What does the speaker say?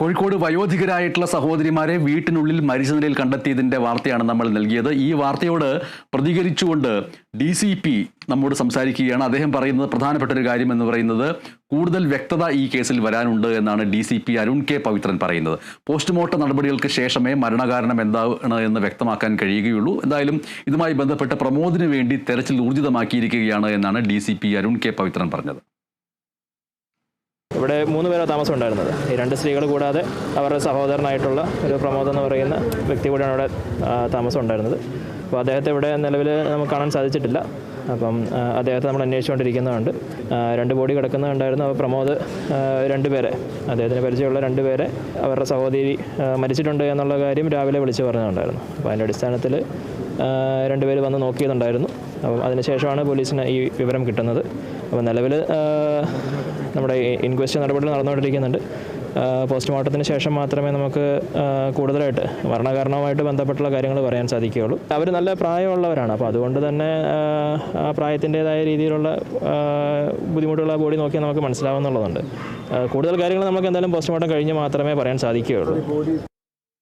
കോഴിക്കോട് വയോധികരായിട്ടുള്ള സഹോദരിമാരെ വീട്ടിനുള്ളിൽ മരിച്ച നിലയിൽ കണ്ടെത്തിയതിന്റെ വാർത്തയാണ് നമ്മൾ നൽകിയത്. ഈ വാർത്തയോട് പ്രതികരിച്ചുകൊണ്ട് ഡി സി പി നമ്മോട് സംസാരിക്കുകയാണ്. അദ്ദേഹം പറയുന്നത് പ്രധാനപ്പെട്ട ഒരു കാര്യം എന്ന് പറയുന്നത് കൂടുതൽ വ്യക്തത ഈ കേസിൽ വരാനുണ്ട് എന്നാണ് D C P Arun K Pavithran പറയുന്നത്. പോസ്റ്റ്മോർട്ടം നടപടികൾക്ക് ശേഷമേ മരണകാരണം എന്താണ് എന്ന് വ്യക്തമാക്കാൻ കഴിയുകയുള്ളൂ. എന്തായാലും ഇതുമായി ബന്ധപ്പെട്ട് പ്രമോദിന് വേണ്ടി തെരച്ചിൽ ഊർജിതമാക്കിയിരിക്കുകയാണ് എന്നാണ് D C P Arun K Pavithran പറഞ്ഞത്. ഇവിടെ മൂന്ന് പേരാണ് താമസം ഉണ്ടായിരുന്നത് ഈ രണ്ട് സ്ത്രീകൾ കൂടാതെ അവരുടെ സഹോദരനായിട്ടുള്ള ഒരു പ്രമോദ് എന്ന് പറയുന്ന വ്യക്തി കൂടിയാണ് ഇവിടെ താമസം ഉണ്ടായിരുന്നത് അപ്പോൾ അദ്ദേഹത്തെ ഇവിടെ നിലവിൽ നമുക്ക് കാണാൻ സാധിച്ചിട്ടില്ല. അപ്പം അദ്ദേഹത്തെ നമ്മൾ അന്വേഷിച്ചുകൊണ്ടിരിക്കുന്നതുണ്ട്. രണ്ട് ബോഡി കിടക്കുന്നുണ്ടായിരുന്നു. അപ്പോൾ പ്രമോദ് രണ്ടുപേരെ പേരെ അദ്ദേഹത്തിന് പരിചയമുള്ള രണ്ടുപേരെ അവരുടെ സഹോദരി മരിച്ചിട്ടുണ്ട് എന്നുള്ള കാര്യം രാവിലെ വിളിച്ചു പറഞ്ഞിട്ടുണ്ടായിരുന്നു. അപ്പോൾ അതിന്റെ അടിസ്ഥാനത്തിൽ രണ്ടുപേര് വന്ന് നോക്കിയതുണ്ടായിരുന്നു. അപ്പം അതിനുശേഷമാണ് പോലീസിന് ഈ വിവരം കിട്ടുന്നത്. അപ്പോൾ നിലവിൽ നമ്മുടെ ഇൻക്വസ്റ്റ് നടപടികൾ നടന്നുകൊണ്ടിരിക്കുന്നുണ്ട്. പോസ്റ്റ്മോർട്ടത്തിന് ശേഷം മാത്രമേ നമുക്ക് കൂടുതലായിട്ട് മരണകാരണവുമായിട്ട് ബന്ധപ്പെട്ടുള്ള കാര്യങ്ങൾ പറയാൻ സാധിക്കുകയുള്ളൂ. അവർ നല്ല പ്രായമുള്ളവരാണ്. അപ്പോൾ അതുകൊണ്ട് തന്നെ ആ, പ്രായത്തിന്റേതായ രീതിയിലുള്ള ബുദ്ധിമുട്ടുള്ള ബോഡി നോക്കിയാൽ നമുക്ക് മനസ്സിലാവുന്നുള്ളതുണ്ട്. കൂടുതൽ കാര്യങ്ങൾ നമുക്ക് എന്തായാലും പോസ്റ്റ്മോർട്ടം കഴിഞ്ഞ് മാത്രമേ പറയാൻ സാധിക്കുകയുള്ളൂ.